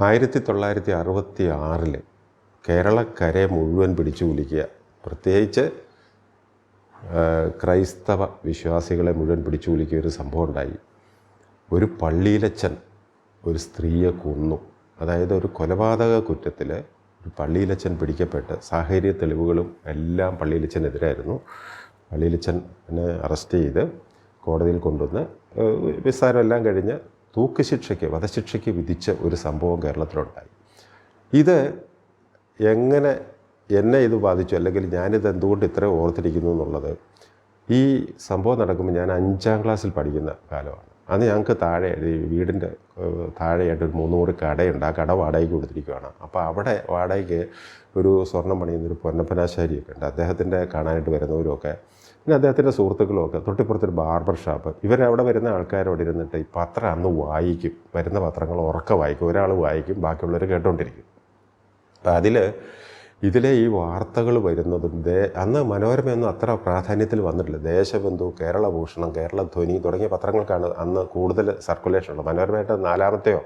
ആയിരത്തി തൊള്ളായിരത്തി അറുപത്തി ആറിൽ കേരളക്കരയെ മുഴുവൻ പിടിച്ചു കുലിക്കുക പ്രത്യേകിച്ച് ക്രൈസ്തവ വിശ്വാസികളെ മുഴുവൻ പിടിച്ചു കുലിക്കുക ഒരു സംഭവം ഉണ്ടായി. ഒരു പള്ളിയിലച്ചൻ ഒരു സ്ത്രീയെ കൊന്നു. അതായത് ഒരു കൊലപാതക കുറ്റത്തിൽ ഒരു പള്ളിയിലച്ചൻ പിടിക്കപ്പെട്ട് സാഹചര്യ തെളിവുകളും എല്ലാം പള്ളിയിലച്ചനെതിരായിരുന്നു പള്ളിയിലച്ചനെ അറസ്റ്റ് ചെയ്ത് കോടതിയിൽ കൊണ്ടുവന്ന് വിസ്താരമെല്ലാം വിസ്താരം തൂക്കുശിക്ഷയ്ക്ക് വധശിക്ഷയ്ക്ക് വിധിച്ച ഒരു സംഭവം കേരളത്തിലുണ്ടായി. ഇത് എങ്ങനെ എന്നെ ഇത് ബാധിച്ചു അല്ലെങ്കിൽ ഞാനിത് എന്തുകൊണ്ട് ഇത്ര ഓർത്തിരിക്കുന്നു എന്നുള്ളത് ഈ സംഭവം നടക്കുമ്പോൾ ഞാൻ അഞ്ചാം ക്ലാസ്സിൽ പഠിക്കുന്ന കാലമാണ്. അന്ന് ഞങ്ങൾക്ക് താഴെ വീടിന്റെ താഴെയായിട്ട് ഒരു മുന്നൂറ് കടയുണ്ട്. ആ കട വാടകയ്ക്ക് കൊടുത്തിരിക്കുകയാണ് അപ്പോൾ അവിടെ വാടകയ്ക്ക് ഒരു സ്വർണം പണിയുന്നൊരു പൊന്നപ്പനാശാരിയൊക്കെ ഉണ്ട്. അദ്ദേഹത്തിന്റെ കാണാനായിട്ട് വരുന്നവരുമൊക്കെ പിന്നെ അദ്ദേഹത്തിന്റെ സുഹൃത്തുക്കളുമൊക്കെ തൊട്ടിപ്പുറത്തൊരു ബാർബർ ഷാപ്പ്. ഇവരവിടെ വരുന്ന ആൾക്കാരോട് ഇരുന്നിട്ട് ഈ പത്രം അന്ന് വായിക്കും. വരുന്ന പത്രങ്ങൾ ഉറക്കെ വായിക്കും. ഒരാൾ വായിക്കും ബാക്കിയുള്ളവർ കേട്ടോണ്ടിരിക്കും. അപ്പം അതിൽ ഇതിലെ ഈ വാർത്തകൾ വരുന്നതും ദേ അന്ന് മനോരമയൊന്നും അത്ര പ്രാധാന്യത്തിൽ വന്നിട്ടില്ല. ദേശബന്ധു കേരളഭൂഷണം കേരളധ്വനി തുടങ്ങിയ പത്രങ്ങൾക്കാണ് അന്ന് കൂടുതൽ സർക്കുലേഷൻ ഉള്ളത്. മനോരമയായിട്ട് നാലാമത്തെയോ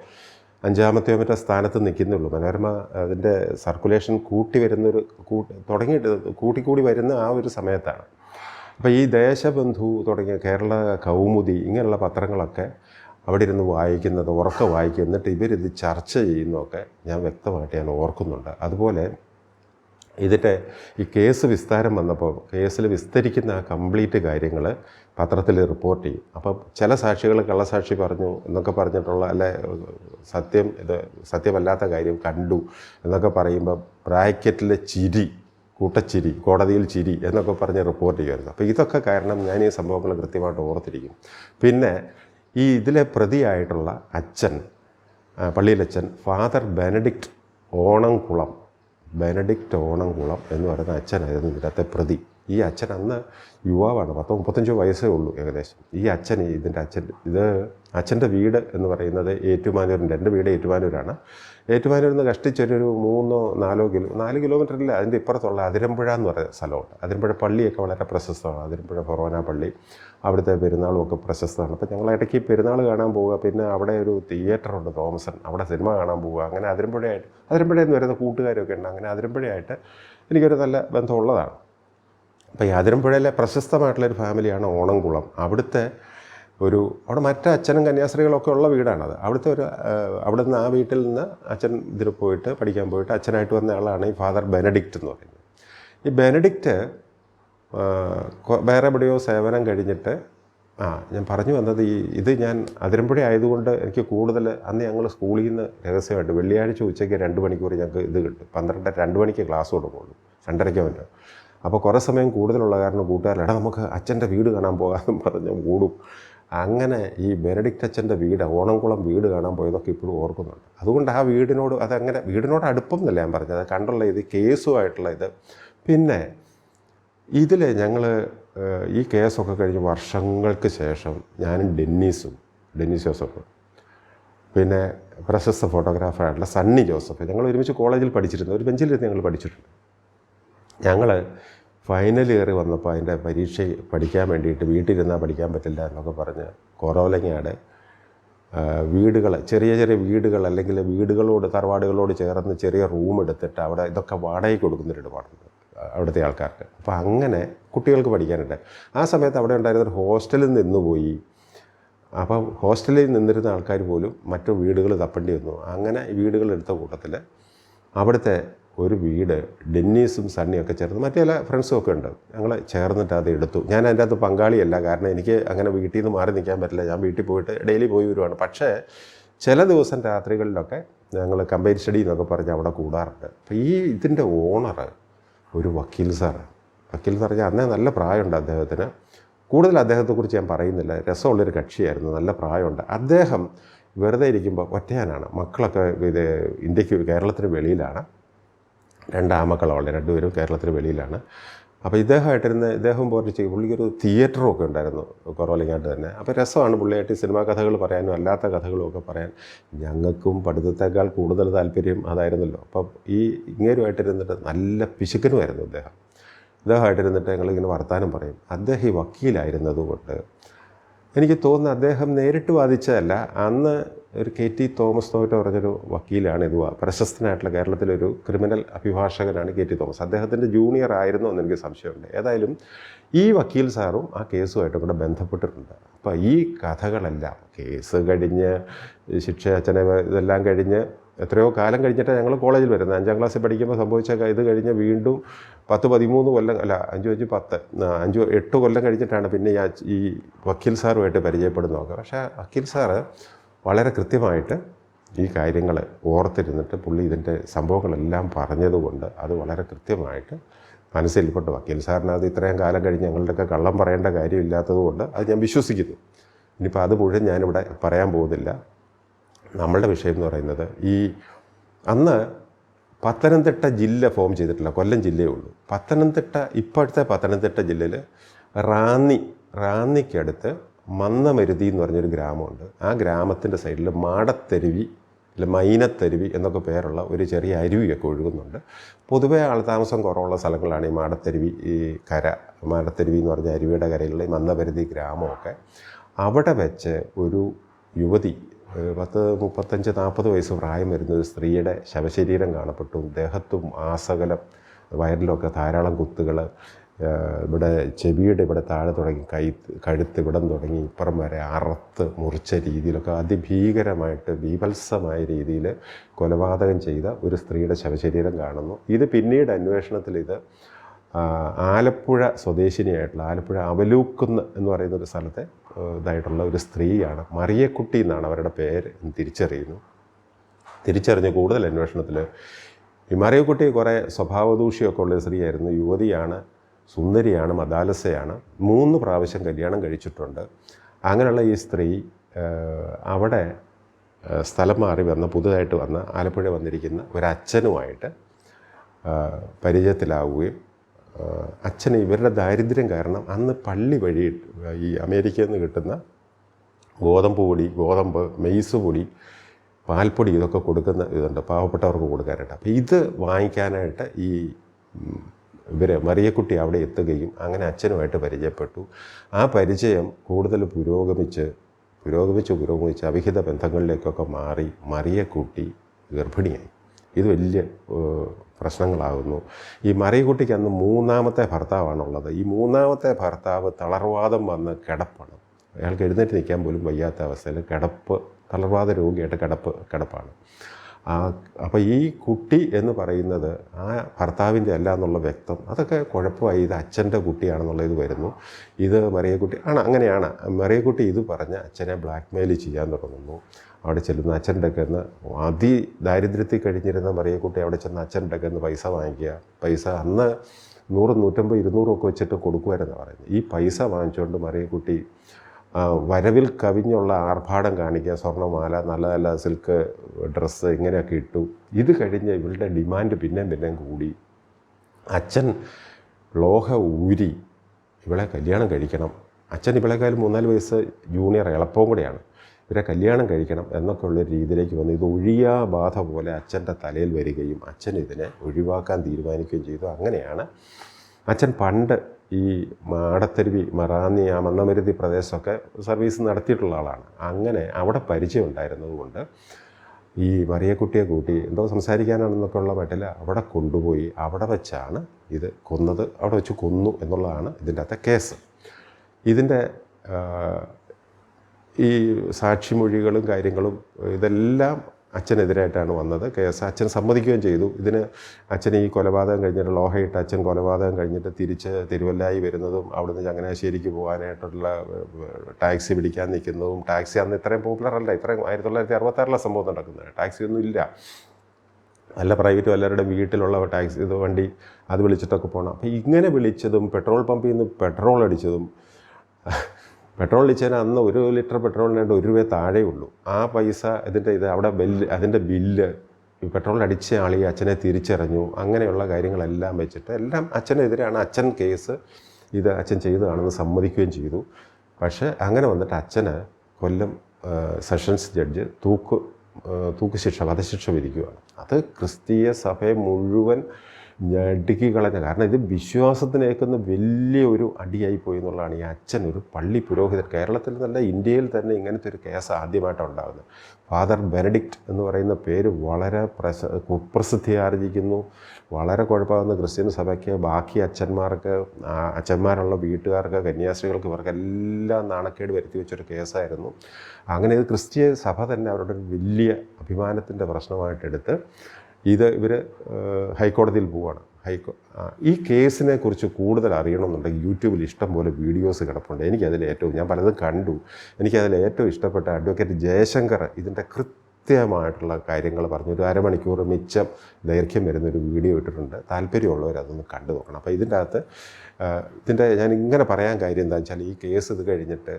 അഞ്ചാമത്തെയോ മറ്റോ സ്ഥാനത്ത് നിൽക്കുന്നുള്ളൂ. മനോരമ അതിന്റെ സർക്കുലേഷൻ കൂട്ടി വരുന്നൊരു കൂട്ടി തുടങ്ങിയിട്ട് കൂട്ടിക്കൂടി വരുന്ന ആ ഒരു സമയത്താണ്. അപ്പോൾ ഈ ദേശബന്ധു തുടങ്ങിയ കേരള കൗമുദി ഇങ്ങനെയുള്ള പത്രങ്ങളൊക്കെ അവിടെ ഇരുന്ന് വായിക്കുന്നത് ഉറക്കെ വായിക്കും എന്നിട്ട് ഇവരിത് ചർച്ച ചെയ്യുന്നതൊക്കെ ഞാൻ വ്യക്തമായിട്ട് ഞാൻ ഓർക്കുന്നുണ്ട്. അതുപോലെ ഇതിന്റെ ഈ കേസ് വിസ്താരം വന്നപ്പോൾ കേസിൽ വിസ്തരിക്കുന്ന ആ കംപ്ലീറ്റ് കാര്യങ്ങൾ പത്രത്തിൽ റിപ്പോർട്ട് ചെയ്യും. അപ്പം ചില സാക്ഷികൾ കള്ളസാക്ഷി പറഞ്ഞു എന്നൊക്കെ പറഞ്ഞിട്ടുള്ള അല്ലെ സത്യം ഇത് സത്യമല്ലാത്ത കാര്യം കണ്ടു എന്നൊക്കെ പറയുമ്പോൾ ബ്രാക്കറ്റിലെ ചിരി കൂട്ടച്ചിരി കോടതിയിൽ ചിരി എന്നൊക്കെ പറഞ്ഞ് റിപ്പോർട്ട് ചെയ്യുമായിരുന്നു. അപ്പോൾ ഇതൊക്കെ കാരണം ഞാൻ ഈ സംഭവങ്ങൾ കൃത്യമായിട്ട് ഓർത്തിരിക്കും. പിന്നെ ഈ ഇതിലെ പ്രതിയായിട്ടുള്ള അച്ഛൻ പള്ളിയിലച്ഛൻ father Benedict Onamkulam Benedict Onamkulam എന്ന് പറയുന്ന അച്ഛനായിരുന്നു ഇതിനകത്തെ പ്രതി. ഈ അച്ഛൻ അന്ന് യുവാവാണ് പത്തോ മുപ്പത്തഞ്ചോ വയസ്സേ ഉള്ളൂ ഏകദേശം. ഈ അച്ഛൻ ഇതിന്റെ അച്ഛൻ ഇത് അച്ഛന്റെ വീട് എന്ന് പറയുന്നത് ഏറ്റുമാനൂരിന്റെ എന്റെ വീട് ഏറ്റുമാനൂരാണ്. ഏറ്റുമാനൂരിൽ നിന്ന് കഷ്ടിച്ചൊരു മൂന്നോ നാലോ കിലോ നാല് കിലോമീറ്ററിൽ അതിന്റെ ഇപ്പുറത്തുള്ള അതിരമ്പുഴ എന്ന് പറയുന്ന സ്ഥലമുണ്ട്. അതിരമ്പുഴ പള്ളിയൊക്കെ വളരെ പ്രശസ്തമാണ്. അതിരമ്പുഴ ഫൊറോന പള്ളി. അവിടുത്തെ പെരുന്നാളും ഒക്കെ പ്രശസ്തമാണ്. അപ്പോൾ ഞങ്ങൾ ഇടയ്ക്ക് പെരുന്നാൾ കാണാൻ പോവുക. പിന്നെ അവിടെ ഒരു തിയേറ്ററുണ്ട് തോമസൺ അവിടെ സിനിമ കാണാൻ പോവുക. അങ്ങനെ അതിരമ്പുഴയായിട്ട് അതിരമ്പുഴയിൽ നിന്ന് വരുന്ന കൂട്ടുകാരൊക്കെ ഉണ്ട്. അങ്ങനെ അതിരമ്പുഴയായിട്ട് എനിക്കൊരു നല്ല ബന്ധമുള്ളതാണ്. അപ്പോൾ ഈ അതിരമ്പുഴയിലെ പ്രശസ്തമായിട്ടുള്ളൊരു ഫാമിലിയാണ് ഓണംകുളം. അവിടുത്തെ ഒരു അവിടെ മറ്റേ അച്ഛനും കന്യാസ്ത്രീകളൊക്കെ ഉള്ള വീടാണത്. അവിടുത്തെ ഒരു അവിടെ നിന്ന് ആ വീട്ടിൽ നിന്ന് അച്ഛൻ ഇതിൽ പോയിട്ട് പഠിക്കാൻ പോയിട്ട് അച്ഛനായിട്ട് വന്ന ആളാണ് ഈ ഫാദർ ബെനഡിക്റ്റ് എന്ന് പറയുന്നത്. ഈ ബെനഡിക്റ്റ് വേറെ എവിടെയോ സേവനം കഴിഞ്ഞിട്ട് ആ ഞാൻ പറഞ്ഞു വന്നത് ഈ ഇത് ഞാൻ അതിരമ്പുഴ ആയതുകൊണ്ട് എനിക്ക് കൂടുതൽ അന്ന് ഞങ്ങൾ സ്കൂളിൽ നിന്ന് രഹസ്യമായിട്ട് വെള്ളിയാഴ്ച ഉച്ചയ്ക്ക് രണ്ട് മണിക്കൂർ ഞങ്ങൾക്ക് ഇത് കിട്ടും. പന്ത്രണ്ട് രണ്ട് മണിക്ക് ക്ലാസ് കൊടുക്കുള്ളൂ രണ്ടരയ്ക്ക് മുന്നേ. അപ്പോൾ കുറേ സമയം കൂടുതലുള്ള കാരണം കൂട്ടുകാരെടാ നമുക്ക് അച്ഛന്റെ വീട് കാണാൻ പോകാമെന്ന് പറഞ്ഞ് കൂടും അങ്ങനെ ഈ ബെനഡിക്റ്റ് അച്ഛന്റെ വീട് ഓണംകുളം വീട് കാണാൻ പോയതൊക്കെ ഇപ്പോഴും ഓർക്കുന്നുണ്ട്. അതുകൊണ്ട് ആ വീടിനോട് അതങ്ങനെ വീടിനോട് അടുപ്പം എന്നല്ല ഞാൻ പറഞ്ഞത്. കണ്ടുള്ള ഇത് കേസുമായിട്ടുള്ള ഇത്. പിന്നെ ഇതിൽ ഞങ്ങൾ ഈ കേസൊക്കെ കഴിഞ്ഞ് വർഷങ്ങൾക്ക് ശേഷം ഞാനും ഡെന്നീസും ഡെന്നീസ് ജോസഫ് പിന്നെ പ്രശസ്ത ഫോട്ടോഗ്രാഫറായിട്ടുള്ള സണ്ണി ജോസഫ് ഞങ്ങൾ ഒരുമിച്ച് കോളേജിൽ പഠിച്ചിരുന്നു. ഒരു ബെഞ്ചിലിരുന്ന് ഞങ്ങൾ പഠിച്ചിട്ടുണ്ട്. ഞങ്ങൾ ഫൈനൽ ഇയർ വന്നപ്പോൾ അതിന്റെ പരീക്ഷ പഠിക്കാൻ വേണ്ടിയിട്ട് വീട്ടിലിരുന്നാൽ പഠിക്കാൻ പറ്റില്ല എന്നൊക്കെ പറഞ്ഞ് കൊറോലങ്ങാട് വീടുകൾ ചെറിയ ചെറിയ വീടുകൾ അല്ലെങ്കിൽ വീടുകളോട് തറവാടുകളോട് ചേർന്ന് ചെറിയ റൂം എടുത്തിട്ട് അവിടെ ഇതൊക്കെ വാടകയ്ക്ക് കൊടുക്കുന്നൊരു ഇടപാടുണ്ട് അവിടുത്തെ ആൾക്കാർക്ക്. അപ്പോൾ അങ്ങനെ കുട്ടികൾക്ക് പഠിക്കാനുണ്ട്. ആ സമയത്ത് അവിടെ ഉണ്ടായിരുന്നൊരു ഹോസ്റ്റലിൽ നിന്ന് പോയി അപ്പം ഹോസ്റ്റലിൽ നിന്നിരുന്ന ആൾക്കാർ പോലും മറ്റു വീടുകൾ തപ്പേണ്ടി വന്നു. അങ്ങനെ വീടുകൾ എടുത്ത കൂട്ടത്തിൽ അവിടുത്തെ ഒരു വീട് ഡെന്നീസും സണ്ണിയൊക്കെ ചേർന്ന് മറ്റേ ചില ഫ്രണ്ട്സും ഒക്കെ ഉണ്ട്. ഞങ്ങൾ ചേർന്നിട്ട് അത് എടുത്തു. ഞാൻ അതിന്റെ അകത്ത് പങ്കാളിയല്ല. കാരണം എനിക്ക് അങ്ങനെ വീട്ടിൽ നിന്ന് മാറി നിൽക്കാൻ പറ്റില്ല. ഞാൻ വീട്ടിൽ പോയിട്ട് ഡെയിലി പോയി വരുവാണ്. പക്ഷേ ചില ദിവസം രാത്രികളിലൊക്കെ ഞങ്ങൾ കമ്പൈൻ സ്റ്റഡി എന്നൊക്കെ പറഞ്ഞ് അവിടെ കൂടാറുണ്ട്. അപ്പോൾ ഈ ഇതിന്റെ ഓണർ ഒരു വക്കീൽ സാറ് വക്കീൽ സാർ ഞാൻ അന്നേ നല്ല പ്രായമുണ്ട് അദ്ദേഹത്തിന്. കൂടുതൽ അദ്ദേഹത്തെക്കുറിച്ച് ഞാൻ പറയുന്നില്ല. രസമുള്ളൊരു കക്ഷിയായിരുന്നു. നല്ല പ്രായമുണ്ട്. അദ്ദേഹം വെറുതെ ഇരിക്കുമ്പോൾ ഒറ്റയാനാണ്. മക്കളൊക്കെ ഇത് ഇന്ത്യയ്ക്ക് കേരളത്തിന് വെളിയിലാണ്. രണ്ട് ആമക്കളുണ്ട് രണ്ടുപേരും കേരളത്തിന് വെളിയിലാണ്. അപ്പോൾ ഇദ്ദേഹമായിട്ടിരുന്ന് ഇദ്ദേഹം ചെയ്യും. പുള്ളിക്കൊരു തിയേറ്ററും ഒക്കെ ഉണ്ടായിരുന്നു കുറവലിങ്ങാട്ട് തന്നെ. അപ്പോൾ രസമാണ് പുള്ളിയായിട്ട് സിനിമാ കഥകൾ പറയാനും അല്ലാത്ത കഥകളും ഒക്കെ പറയാൻ. ഞങ്ങൾക്കും പഠിത്തത്തേക്കാൾ കൂടുതൽ താല്പര്യം അതായിരുന്നല്ലോ. അപ്പോൾ ഈ ഇങ്ങേരുമായിട്ടിരുന്നിട്ട് നല്ല പിശുക്കനുമായിരുന്നു അദ്ദേഹം ഇദ്ദേഹമായിട്ടിരുന്നിട്ട് ഞങ്ങളിങ്ങനെ വർത്താനം പറയും. അദ്ദേഹം ഈ വക്കീലായിരുന്നതുകൊണ്ട് എനിക്ക് തോന്നുന്നു അദ്ദേഹം നേരിട്ട് വാദിച്ചതല്ല. അന്ന് ഒരു കെ ടി തോമസ് തോറ്റ പറഞ്ഞൊരു വക്കീലാണ് ഇത് പ്രശസ്തനായിട്ടുള്ള കേരളത്തിലൊരു ക്രിമിനൽ അഭിഭാഷകനാണ് കെ ടി തോമസ്. അദ്ദേഹത്തിന്റെ ജൂനിയർ ആയിരുന്നു എന്ന് എനിക്ക് സംശയമുണ്ട്. ഏതായാലും ഈ വക്കീൽ സാറും ആ കേസുമായിട്ടും കൂടെ ബന്ധപ്പെട്ടിട്ടുണ്ട്. അപ്പോൾ ഈ കഥകളെല്ലാം കേസ് കഴിഞ്ഞ് ശിക്ഷ അച്ഛനെ ഇതെല്ലാം കഴിഞ്ഞ് എത്രയോ കാലം കഴിഞ്ഞിട്ടാണ് ഞങ്ങൾ കോളേജിൽ വരുന്നത്. അഞ്ചാം ക്ലാസ്സിൽ പഠിക്കുമ്പോൾ സംഭവിച്ച ഇത് കഴിഞ്ഞ് വീണ്ടും പത്ത് പതിമൂന്ന് കൊല്ലം അല്ല അഞ്ച് അഞ്ച് പത്ത് അഞ്ച് എട്ട് കൊല്ലം കഴിഞ്ഞിട്ടാണ് പിന്നെ ഈ വക്കീൽ സാറുമായിട്ട് പരിചയപ്പെടുന്നതൊക്കെ. പക്ഷേ വക്കീൽ സാറ് വളരെ കൃത്യമായിട്ട് ഈ കാര്യങ്ങൾ ഓർത്തിരുന്നിട്ട് പുള്ളി ഇതിന്റെ സംഭവങ്ങളെല്ലാം പറഞ്ഞതുകൊണ്ട് അത് വളരെ കൃത്യമായിട്ട് മനസ്സിൽ കൊണ്ട് വക്കീൽ സാറിന് അത് ഇത്രയും കാലം കഴിഞ്ഞ് ഞങ്ങളുടെയൊക്കെ കള്ളം പറയേണ്ട കാര്യമില്ലാത്തതുകൊണ്ട് അത് ഞാൻ വിശ്വസിക്കുന്നു. ഇനിയിപ്പോൾ അത് മുഴുവൻ ഞാനിവിടെ പറയാൻ പോകുന്നില്ല. നമ്മളുടെ വിഷയം എന്ന് പറയുന്നത് ഈ അന്ന് പത്തനംതിട്ട ജില്ല ഫോം ചെയ്തിട്ടില്ല. കൊല്ലം ജില്ലയേ ഉള്ളൂ. പത്തനംതിട്ട ഇപ്പോഴത്തെ പത്തനംതിട്ട ജില്ലയിൽ റാന്നി റാന്നിക്കടുത്ത് മന്നമരുതി എന്ന് പറഞ്ഞൊരു ഗ്രാമമുണ്ട്. ആ ഗ്രാമത്തിന്റെ സൈഡിൽ മാടത്തരുവി അല്ല മൈനത്തരുവി എന്നൊക്കെ പേരുള്ള ഒരു ചെറിയ അരുവിയൊക്കെ ഒഴുകുന്നുണ്ട്. പൊതുവേ ആൾതാമസം കുറവുള്ള സ്ഥലങ്ങളാണ് ഈ മാടത്തരുവി ഈ കര മാടത്തരുവി എന്ന് പറഞ്ഞ അരുവിയുടെ കരയിലുള്ള ഈ മന്നപരുതി ഗ്രാമമൊക്കെ. അവിടെ വെച്ച് ഒരു യുവതി പത്ത് മുപ്പത്തഞ്ച് നാൽപ്പത് വയസ്സ് പ്രായം വരുന്ന ഒരു സ്ത്രീയുടെ ശവശരീരം കാണപ്പെട്ടു. ദേഹത്തും ആസകലം വയറിലൊക്കെ ധാരാളം കുത്തുകൾ ഇവിടെ ചെവിയുടെ ഇവിടെ താഴെ തുടങ്ങി കൈ കഴുത്ത് ഇവിടം തുടങ്ങി ഇപ്പുറം വരെ അറുത്ത് മുറിച്ച രീതിയിലൊക്കെ അതിഭീകരമായിട്ട് ബീഭത്സമായ രീതിയിൽ കൊലപാതകം ചെയ്ത ഒരു സ്ത്രീയുടെ ശവശരീരം കാണുന്നു. ഇത് പിന്നീട് അന്വേഷണത്തിൽ ഇത് ആലപ്പുഴ സ്വദേശിനിയായിട്ടുള്ള ആലപ്പുഴ അവലൂക്കുന്ന് എന്ന് പറയുന്ന ഒരു സ്ഥലത്തെ ഇതായിട്ടുള്ള ഒരു സ്ത്രീയാണ്. മറിയക്കുട്ടി എന്നാണ് അവരുടെ പേര്. തിരിച്ചറിയുന്നു. തിരിച്ചറിഞ്ഞ് കൂടുതൽ അന്വേഷണത്തിൽ ഈ മറിയക്കുട്ടി കുറേ സ്വഭാവദൂഷ്യമൊക്കെ ഉള്ള സ്ത്രീയായിരുന്നു. യുവതിയാണ്. സുന്ദരിയാണ് മദാലസയാണ്. മൂന്ന് പ്രാവശ്യം കല്യാണം കഴിച്ചിട്ടുണ്ട്. അങ്ങനെയുള്ള ഈ സ്ത്രീ അവിടെ സ്ഥലം മാറി വന്ന പുതുതായിട്ട് വന്ന ആലപ്പുഴ വന്നിരിക്കുന്ന ഒരച്ഛനുമായിട്ട് പരിചയത്തിലാവുകയും അച്ഛൻ ഇവരുടെ ദാരിദ്ര്യം കാരണം അന്ന് പള്ളി വഴി ഈ അമേരിക്കയിൽ നിന്ന് കിട്ടുന്ന ഗോതമ്പ് പൊടി ഗോതമ്പ് മെയ്സ് പൊടി പാൽപ്പൊടി ഇതൊക്കെ കൊടുക്കുന്ന ഇതുണ്ട്. പാവപ്പെട്ടവർക്ക് കൊടുക്കാനായിട്ട് അപ്പോൾ ഇത് വാങ്ങിക്കാനായിട്ട് ഈ ഇവർ മറിയക്കുട്ടി അവിടെ എത്തുകയും അങ്ങനെ അച്ഛനുമായിട്ട് പരിചയപ്പെട്ടു. ആ പരിചയം കൂടുതൽ പുരോഗമിച്ച് പുരോഗമിച്ച് പുരോഗമിച്ച് അവിഹിത ബന്ധങ്ങളിലേക്കൊക്കെ മാറി മറിയക്കുട്ടി ഗർഭിണിയായി. ഇത് വലിയ പ്രശ്നങ്ങളാകുന്നു. ഈ മറിയക്കുട്ടിക്ക് അന്ന് മൂന്നാമത്തെ ഭർത്താവാണുള്ളത്. ഈ മൂന്നാമത്തെ ഭർത്താവ് തളർവാദം വന്ന് കിടപ്പാണ്. അയാൾക്ക് എഴുന്നേറ്റ് നിൽക്കാൻ പോലും വയ്യാത്ത അവസ്ഥയിൽ കിടപ്പ് തളർവാദ രോഗിയായിട്ട് കിടപ്പ് കിടപ്പാണ്. ആ അപ്പോൾ ഈ കുട്ടി എന്ന് പറയുന്നത് ആ ഭർത്താവിന്റെ അല്ല എന്നുള്ള വ്യക്തം. അതൊക്കെ കുഴപ്പമായി. ഇത് അച്ഛന്റെ കുട്ടിയാണെന്നുള്ള ഇത് വരുന്നു. ഇത് മറിയക്കുട്ടി ആണ് അങ്ങനെയാണ്. മറിയക്കുട്ടി ഇത് പറഞ്ഞ് അച്ഛനെ ബ്ലാക്ക് മെയിൽ ചെയ്യാൻ തുടങ്ങുന്നു. അവിടെ ചെല്ലുന്ന അച്ഛന്റെ ഒക്കെ നിന്ന് അതി ദാരിദ്ര്യത്തിൽ കഴിഞ്ഞിരുന്ന മറിയക്കുട്ടി അവിടെ ചെന്ന് അച്ഛന്റെ ഒക്കെ നിന്ന് പൈസ വാങ്ങിക്കുക. പൈസ അന്ന് നൂറ് നൂറ്റമ്പത് ഇരുന്നൂറും ഒക്കെ വെച്ചിട്ട് കൊടുക്കുമായിരുന്നു പറയുന്നത്. ഈ പൈസ വാങ്ങിച്ചുകൊണ്ട് മറിയക്കുട്ടി വരവിൽ കവിഞ്ഞുള്ള ആർഭാടം കാണിക്കുക സ്വർണമാല നല്ല നല്ല സിൽക്ക് ഡ്രസ്സ് ഇങ്ങനെയൊക്കെ ഇട്ടു. ഇത് കഴിഞ്ഞ് ഇവളുടെ ഡിമാൻഡ് പിന്നെയും പിന്നെയും കൂടി. അച്ഛൻ ലോഹ ഊരി ഇവളെ കല്യാണം കഴിക്കണം. അച്ഛൻ ഇവളെക്കാളും മൂന്നാൽ വയസ്സ് ജൂനിയർ എളുപ്പവും കൂടെയാണ്. ഇവരെ കല്യാണം കഴിക്കണം എന്നൊക്കെ ഉള്ള രീതിയിലേക്ക് വന്നു. ഇത് ഒഴിയാ ബാധ പോലെ അച്ഛന്റെ തലയിൽ വരികയും അച്ഛൻ ഇതിനെ ഒഴിവാക്കാൻ തീരുമാനിക്കുകയും ചെയ്തു. അങ്ങനെയാണ് അച്ഛൻ പണ്ട് ഈ മാടത്തരുവി മറാന്നി ആ മന്നമരുതി പ്രദേശമൊക്കെ സർവീസ് നടത്തിയിട്ടുള്ള ആളാണ്. അങ്ങനെ അവിടെ പരിചയം ഉണ്ടായിരുന്നതുകൊണ്ട് ഈ മറിയക്കുട്ടിയെ കൂട്ടി എന്തോ സംസാരിക്കാനാണെന്നൊക്കെ ഉള്ള മട്ടിൽ അവിടെ കൊണ്ടുപോയി അവിടെ വെച്ചാണ് ഇത് കൊന്നത് അവിടെ വെച്ച് കൊന്നു എന്നുള്ളതാണ് ഇതിന്റെ അകത്തെ കേസ്. ഇതിന്റെ ഈ സാക്ഷിമൊഴികളും കാര്യങ്ങളും ഇതെല്ലാം അച്ഛനെതിരായിട്ടാണ് വന്നത്. കേസ് അച്ഛൻ സമ്മതിക്കുകയും ചെയ്തു. ഇതിന് അച്ഛൻ ഈ കൊലപാതകം കഴിഞ്ഞിട്ട് ലോഹയിട്ട് അച്ഛൻ കൊലപാതകം കഴിഞ്ഞിട്ട് തിരിച്ച് തിരുവല്ലായി വരുന്നതും അവിടുന്ന് ചങ്ങനാശ്ശേരിക്ക് പോകാനായിട്ടുള്ള ടാക്സി പിടിക്കാൻ നിൽക്കുന്നതും ടാക്സി അന്ന് ഇത്രയും പോപ്പുലർ അല്ല. ഇത്രയും ആയിരത്തി തൊള്ളായിരത്തി അറുപത്താറിലെ സംഭവം നടക്കുന്നത് ടാക്സി ഒന്നും ഇല്ല. നല്ല പ്രൈവറ്റ് വല്ലവരുടെ വീട്ടിലുള്ള ടാക്സി ഇത് വണ്ടി അത് വിളിച്ചിട്ടൊക്കെ പോകണം അപ്പോൾ ഇങ്ങനെ വിളിച്ചതും പെട്രോൾ പമ്പിൽ നിന്ന് പെട്രോൾ അടിച്ചതും പെട്രോൾ അടിച്ചതിന് അന്ന് ഒരു ലിറ്റർ പെട്രോളിനായിട്ട് ഒരു രൂപ താഴെ ഉള്ളൂ. ആ പൈസ ഇതിന്റെ ഇത് അവിടെ ബില്ല് അതിന്റെ ബില്ല് ഈ പെട്രോൾ അടിച്ച ആളി അച്ഛനെ തിരിച്ചറിഞ്ഞു അങ്ങനെയുള്ള കാര്യങ്ങളെല്ലാം വെച്ചിട്ട് എല്ലാം അച്ഛനെതിരെയാണ് അച്ഛൻ കേസ് ഇത് അച്ഛൻ ചെയ്തതാണെന്ന് സമ്മതിക്കുകയും ചെയ്തു. പക്ഷേ അങ്ങനെ വന്നിട്ട് അച്ഛന് കൊല്ലം സെഷൻസ് ജഡ്ജ് തൂക്ക് തൂക്ക് ശിക്ഷ വധശിക്ഷ വിധിക്കുകയാണ്. അത് ക്രിസ്തീയ സഭയെ മുഴുവൻ ഞടുക്കി കളഞ്ഞ കാരണം ഇത് വിശ്വാസത്തിനേക്കുന്ന വലിയ ഒരു അടിയായി പോയി എന്നുള്ളതാണ് ഈ അച്ഛൻ ഒരു പള്ളി പുരോഹിതൻ. കേരളത്തിൽ തന്നെ ഇന്ത്യയിൽ തന്നെ ഇങ്ങനത്തെ ഒരു കേസ് ആദ്യമായിട്ടാണ് ഉണ്ടാകുന്നത് ഫാദർ ബെനഡിക്റ്റ് എന്ന് പറയുന്ന പേര് വളരെ പ്രശ കുപ്രസിദ്ധി ആർജിക്കുന്നു. വളരെ കുഴപ്പമാകുന്ന ക്രിസ്ത്യൻ സഭയ്ക്ക് ബാക്കി അച്ഛന്മാർക്ക് അച്ഛന്മാരുള്ള വീട്ടുകാർക്ക് കന്യാസ്ത്രീകൾക്ക് ഇവർക്കെല്ലാം നാണക്കേട് വരുത്തി വെച്ചൊരു കേസായിരുന്നു. അങ്ങനെ ഇത് ക്രിസ്ത്യൻ സഭ തന്നെ അവരുടെ ഒരു വലിയ അഭിമാനത്തിന്റെ പ്രശ്നമായിട്ടെടുത്ത് ഇത് ഇവർ ഹൈക്കോടതിയിൽ പോവുകയാണ് ഹൈക്കോ ഈ കേസിനെ കുറിച്ച് കൂടുതൽ അറിയണമെന്നുണ്ടെങ്കിൽ യൂട്യൂബിൽ ഇഷ്ടം പോലെ വീഡിയോസ് കിടപ്പുണ്ട്. എനിക്കതിൽ ഏറ്റവും ഞാൻ പലതും കണ്ടു. എനിക്കതിൽ ഏറ്റവും ഇഷ്ടപ്പെട്ട അഡ്വക്കേറ്റ് ജയശങ്കർ ഇതിന്റെ കൃത്യമായിട്ടുള്ള കാര്യങ്ങൾ പറഞ്ഞു. ഒരു അരമണിക്കൂർ മിച്ചം ദൈർഘ്യം വരുന്നൊരു വീഡിയോ ഇട്ടിട്ടുണ്ട്. താല്പര്യമുള്ളവർ അതൊന്ന് കണ്ടു നോക്കണം. അപ്പോൾ ഇതിന്റെ അകത്ത് ഇതിന്റെ ഞാൻ ഇങ്ങനെ പറയാൻ കാര്യം എന്താണെന്ന് വെച്ചാൽ ഈ കേസ് ഇത് കഴിഞ്ഞിട്ട്